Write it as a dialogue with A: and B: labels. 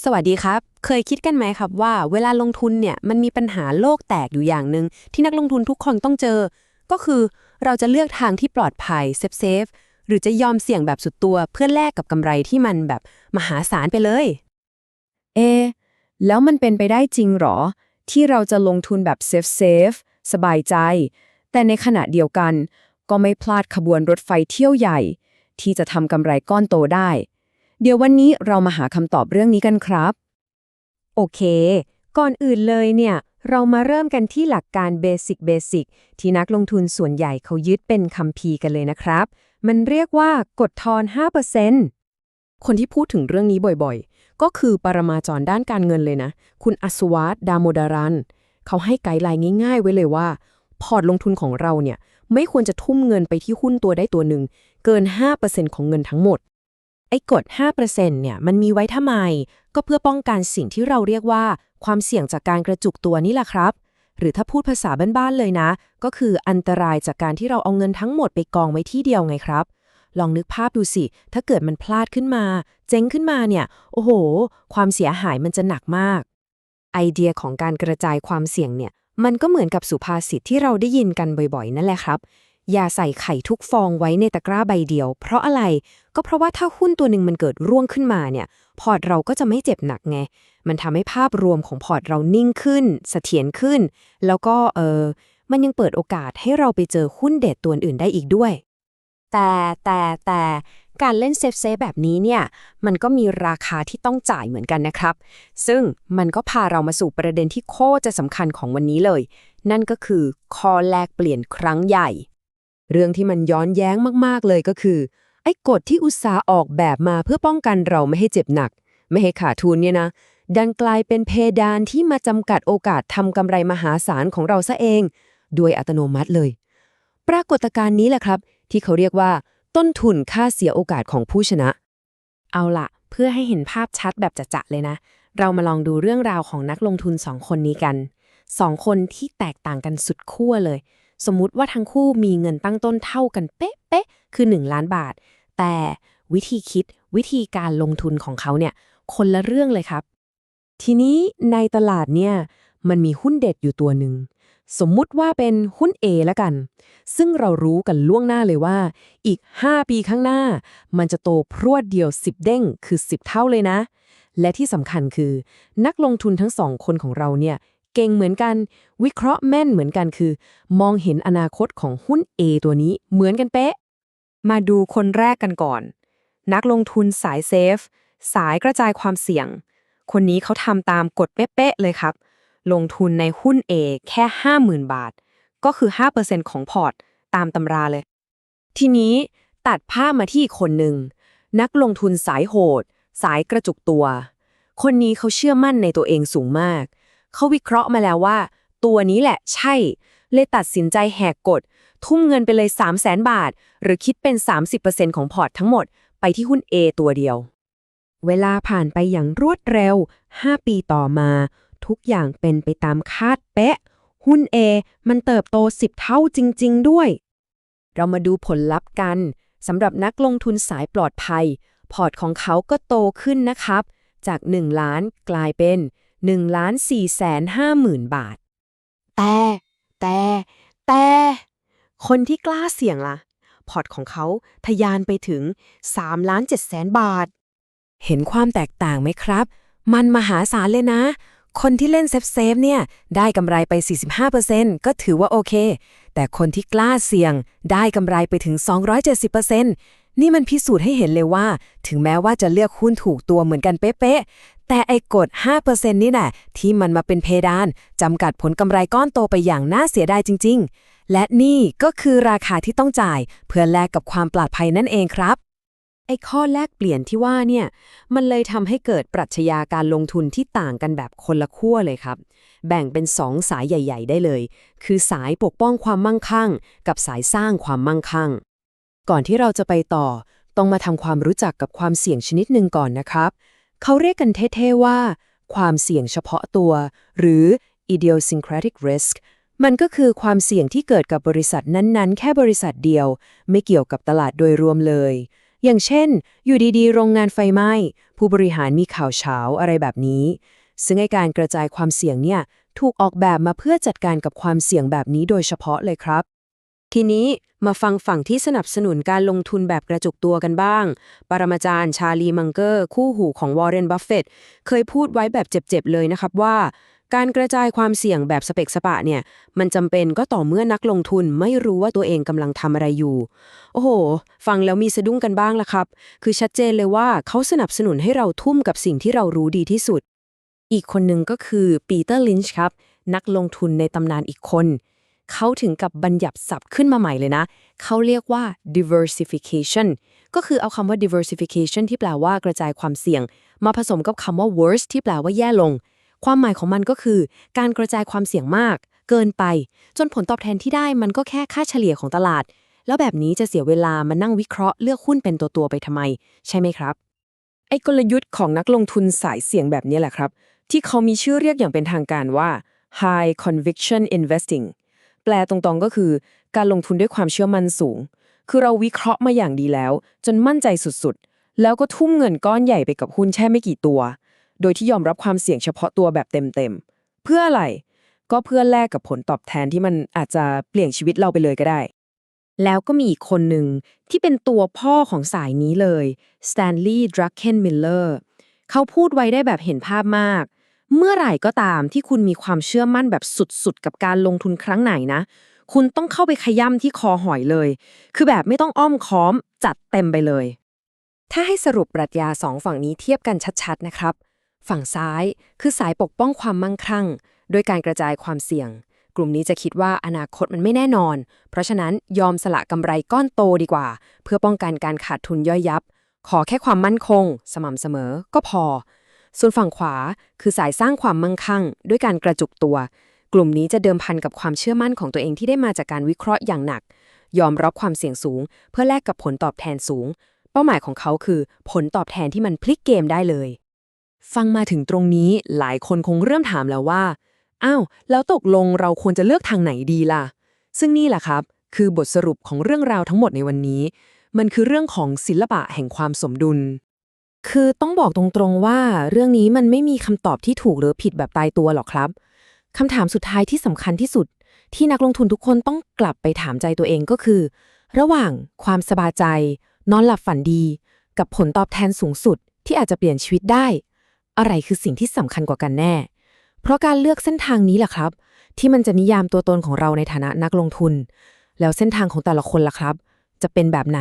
A: สวัสดีครับ เคยคิดกันไหมครับว่าเวลาลงทุนเนี่ยมันมีปัญหาโลกแตกอยู่อย่างหนึ่งที่นักลงทุนทุกคนต้องเจอ ก็คือเราจะเลือกทางที่ปลอดภัยเซฟเซฟหรือจะยอมเสี่ยงแบบสุดตัวเพื่อแลกกับกำไรที่มันแบบมหาศาลไปเลย
B: เอ แล้วมันเป็นไปได้จริงหรอ ที่เราจะลงทุนแบบเซฟเซฟสบายใจ แต่ในขณะเดียวกัน ก็ไม่พลาดขบวนรถไฟเที่ยวใหญ่ ที่จะทำกำไรก้อนโตได้ เดี๋ยววันนี้เรามาหาคำตอบเรื่องนี้กันครับ
C: โอเค ก่อนอื่นเลยเนี่ย เรามาเริ่มกันที่หลักการเบสิกเบสิกที่นักลงทุนส่วนใหญ่เขายึดเป็นคำพีกันเลยนะครับ มันเรียกว่ากดทอน 5%
A: คนที่พูดถึงเรื่องนี้บ่อยๆ ก็คือปรมาจารย์ด้านการเงินเลยนะ คุณอัศวัตดามโดารัน เขาให้ไกด์ไลน์ง่าย ๆ ไว้เลยว่า พอร์ตลงทุนของเราเนี่ยไม่ควรจะทุ่มเงินไปที่หุ้นตัวได้ตัวหนึ่งเกิน 5%ของเงินทั้งหมด ไอ้กฎ 5%เนี่ย มันมีไว้ทำไม ก็เพื่อป้องกันสิ่งที่เราเรียกว่า ความเสี่ยงจากการกระจุกตัวนี่แหละครับ หรือถ้าพูดภาษาบ้านๆเลยนะ ก็คืออันตรายจากการที่เราเอาเงินทั้งหมดไปกองไว้ที่เดียวไงครับ ลองนึกภาพดูสิ ถ้าเกิดมันพลาดขึ้นมา เจ๊งขึ้นมาเนี่ย โอ้โห ความเสียหายมันจะหนักมาก ไอเดียของการกระจายความเสี่ยงเนี่ย มันก็เหมือนกับสุภาษิตที่เราได้ยินกันบ่อยๆ นั่นแหละครับ อย่าใส่ไข่ทุกฟองไว้ในตะกร้าใบเดียว เพราะอะไรก็เพราะว่าถ้าหุ้นตัวหนึ่งมันเกิดร่วงขึ้นมาเนี่ย พอร์ตเราก็จะไม่เจ็บหนักไง มันทำให้ภาพรวมของพอร์ตเรานิ่งขึ้นเสถียรขึ้น แล้วก็เออมันยังเปิดโอกาสให้เราไปเจอหุ้นเด็ดตัวอื่นได้อีกด้วย แต่แต่แต่การเล่นเซฟเซฟแบบนี้เนี่ย มันก็มีราคาที่ต้องจ่ายเหมือนกันนะครับ ซึ่งมันก็พาเรามาสู่ประเด็นที่โคตรจะสำคัญของวันนี้เลย นั่นก็คือคอแลกเปลี่ยนครั้งใหญ่ เรื่องที่มันย้อนแย้งมากๆเลยก็คือ ไอ้กฎที่อุตสาห์ออกแบบมาเพื่อป้องกันเราไม่ให้เจ็บหนัก ไม่ให้ขาดทุนเนี่ยนะ ดันกลายเป็นเพดานที่มาจำกัดโอกาสทำกำไรมหาศาลของเราซะเองโดยอัตโนมัติเลย ปรากฏการณ์นี้แหละครับ ที่เขาเรียกว่า ต้นทุนค่าเสียโอกาสของผู้ชนะ เอาละเพื่อให้เห็นภาพชัดแบบจะๆเลยนะ เรามาลองดูเรื่องราวของนักลงทุนสองคนนี้กันสองคนที่แตกต่างกันสุดขั้วเลย สมมุติว่าทั้งคู่มีเงินตั้งต้นเท่ากันเป๊ะๆคือ 1 ล้านบาท แต่วิธีคิดวิธีการลงทุนของเขาเนี่ยคนละเรื่องเลยครับ ทีนี้ในตลาดเนี่ยมันมีหุ้นเด็ดอยู่ตัวหนึ่ง สมมุติว่าเป็นหุ้น A ล้วกัน ซึ่งเรารู้กันล่วงหน้าเลยว่า อีก 5 ปีข้างหน้า มันจะโตพรวดเดียว 10 เด้งคือ 10 เท่าเลยนะ และที่สำคัญคือ นักลงทุนทั้งสองคนของเราเนี่ย เก่งเหมือนกัน วิเคราะห์แม่นเหมือนกันคือ มองเห็นอนาคตของหุ้น A ตัวนี้เหมือนกันเป๊ะ มาดูคนแรกกันก่อน นักลงทุนสายเซฟ สายกระจายความเสี่ยง คนนี้เขาทำตามกฎเป๊ะๆเลยครับ ลงทุนในหุ้น A แค่ 50,000 บาท ก็คือ 5%ของพอร์ต ตามตำราเลย ทีนี้ตัดภาพมาที่คนหนึ่ง นักลงทุนสายโหด สายกระจุกตัว คนนี้เขาเชื่อมั่นในตัวเองสูงมาก เขาวิเคราะห์มาแล้วว่า ตัวนี้แหละใช่ เลยตัดสินใจแหกกฎ ทุ่มเงินไปเลย 3 0 0แสนบาท หรือคิดเป็น 30%ของพอร์ตทั้งหมด ไปที่หุ้น A ตัวเดียว เวลาผ่านไปอย่างรวดเร็ว 5 ปีต่อมา ทุกอย่างเป็นไปตามคาดเป๊ะ หุ้น A มันเติบโต 10 เท่าจริง ๆ ด้วย เรามาดูผลลัพธ์กันสำหรับนักลงทุนสายปลอดภัย พอร์ตของเขาก็โตขึ้นนะครับ จาก 1 ล้านกลายเป็น 1ล้าน4แสน5หมื่นบาท แต่ แต่ แต่ คนที่กล้าเสี่ยงล่ะ พอร์ตของเขาทะยานไปถึง3ล้าน7แสนบาท เห็นความแตกต่างไหมครับ มันมหาศาลเลยนะ คนที่เล่นเซฟเซฟเนี่ย ได้กำไรไป 45%ก็ถือว่าโอเค แต่คนที่กล้าเสี่ยงได้กำไรไปถึง 270% นี่มันพิสูจน์ให้เห็นเลยว่า ถึงแม้ว่าจะเลือกหุ้นถูกตัวเหมือนกันเป๊ะๆ แต่ไอ้กฎ 5%นี่แหละที่มันมาเป็นเพดานจำกัดผลกำไรก้อนโตไปอย่างน่าเสียดายจริง ๆ และนี่ก็คือราคาที่ต้องจ่าย เพื่อแลกกับความปลอดภัยนั่นเองครับไอ้ข้อแลกเปลี่ยนที่ว่าเนี่ย มันเลยทำให้เกิดปรัชญาการลงทุนที่ต่างกันแบบคนละขั้วเลยครับ แบ่งเป็นสองสายใหญ่ ๆ ได้เลย คือสายปกป้องความมั่งคั่ง กับสายสร้างความมั่งคั่ง ก่อนที่เราจะไปต่อ ต้องมาทำความรู้จักกับความเสี่ยงชนิดหนึ่งก่อนนะครับ เขาเรียกกันเท่ๆว่า ความเสี่ยงเฉพาะตัว หรือ idiosyncratic risk มันก็คือความเสี่ยงที่เกิดกับบริษัทนั้นๆ แค่บริษัทเดียว ไม่เกี่ยวกับตลาดโดยรวมเลย อย่างเช่น อยู่ดีๆ โรงงานไฟไหม้ ผู้บริหารมีข่าวเช้าอะไรแบบนี้ ซึ่งไอการกระจายความเสี่ยงเนี่ยถูกออกแบบมาเพื่อจัดการกับความเสี่ยงแบบนี้โดยเฉพาะเลยครับ ทีนี้มาฟังฝั่งที่สนับสนุนการลงทุนแบบกระจุกตัวกันบ้าง ปรมาจารย์ชาลีมังเกอร์ คู่หูของวอร์เรนบัฟเฟตเคยพูดไว้แบบเจ็บๆเลยนะครับว่า การกระจายความเสี่ยงแบบสเปกสปะเนี่ย มันจำเป็นก็ต่อเมื่อนักลงทุนไม่รู้ว่าตัวเองกำลังทำอะไรอยู่ โอ้โห ฟังแล้วมีสะดุ้งกันบ้างละครับ คือชัดเจนเลยว่าเขาสนับสนุนให้เราทุ่มกับสิ่งที่เรารู้ดีที่สุด อีกคนหนึ่งก็คือปีเตอร์ลินช์ครับ นักลงทุนในตำนานอีกคน เขาถึงกับบัญญัติศัพท์ขึ้นมาใหม่เลยนะ เขาเรียกว่า diversification ก็คือเอาคำว่า diversification ที่แปลว่ากระจายความเสี่ยง มาผสมกับคำว่า worse ที่แปลว่าแย่ลง ความหมายของมันก็คือ การกระจายความเสี่ยงมาก เกินไป จนผลตอบแทนที่ได้มันก็แค่ค่าเฉลี่ยของตลาด แล้วแบบนี้จะเสียเวลามานั่งวิเคราะห์เลือกหุ้นเป็นตัวตัวๆไปทำไม ใช่ไหมครับไอ้กลยุทธ์ของนักลงทุนสายเสี่ยงแบบนี้แหละครับ ที่เขามีชื่อเรียกอย่างเป็นทางการว่า high conviction investing แปลตรงๆก็คือ การลงทุนด้วยความเชื่อมั่นสูง คือเราวิเคราะห์มาอย่างดีแล้ว จนมั่นใจสุดๆ แล้วก็ทุ่มเงินก้อนใหญ่ไปกับหุ้นแค่ไม่กี่ตัว โดยที่ยอมรับความเสี่ยงเฉพาะตัวแบบเต็มๆ เพื่ออะไร ก็เพื่อแลกกับผลตอบแทนที่มันอาจจะเปลี่ยนชีวิตเราไปเลยก็ได้ แล้วก็มีอีกคนหนึ่งที่เป็นตัวพ่อของสายนี้เลย Stanley Druckenmiller เขาพูดไว้ได้แบบเห็นภาพมาก เมื่อไหร่ก็ตามที่คุณมีความเชื่อมั่นแบบสุดๆ กับการลงทุนครั้งไหนนะ คุณต้องเข้าไปขย่ำที่คอหอยเลย คือแบบไม่ต้องอ้อมค้อม จัดเต็มไปเลย ถ้าให้สรุปปรัชญาสองฝั่งนี้เทียบกันชัดๆนะครับ ฝั่งซ้ายคือสายปกป้องความมั่งคั่ง โดยการกระจายความเสี่ยง กลุ่มนี้จะคิดว่าอนาคตมันไม่แน่นอน เพราะฉะนั้นยอมสละกำไรก้อนโตดีกว่า เพื่อป้องกันการขาดทุนย่อยยับ ขอแค่ความมั่นคง สม่ำเสมอก็พอ ส่วนฝั่งขวาคือสายสร้างความมั่งคั่ง ด้วยการกระจุกตัว กลุ่มนี้จะเดิมพันกับความเชื่อมั่นของตัวเองที่ได้มาจากการวิเคราะห์อย่างหนัก ยอมรับความเสี่ยงสูง เพื่อแลกกับผลตอบแทนสูง เป้าหมายของเขาคือ ผลตอบแทนที่มันพลิกเกมได้เลย ฟังมาถึงตรงนี้หลายคนคงเริ่มถามแล้วว่าอ้าวแล้วตกลงเราควรจะเลือกทางไหนดีล่ะ ซึ่งนี่แหละครับ คือบทสรุปของเรื่องราวทั้งหมดในวันนี้ มันคือเรื่องของศิลปะแห่งความสมดุล คือต้องบอกตรงๆว่าเรื่องนี้มันไม่มีคำตอบที่ถูกหรือผิดแบบตายตัวหรอกครับคำถามสุดท้ายที่สำคัญที่สุด ที่นักลงทุนทุกคนต้องกลับไปถามใจตัวเองก็คือ ระหว่างความสบายใจ นอนหลับฝันดี กับผลตอบแทนสูงสุด ที่อาจจะเปลี่ยนชีวิตได้ อะไรคือสิ่งที่สำคัญกว่ากันแน่ เพราะการเลือกเส้นทางนี้แหละครับ ที่มันจะนิยามตัวตนของเราในฐานะนักลงทุน แล้วเส้นทางของแต่ละคนล่ะครับ จะเป็นแบบไหน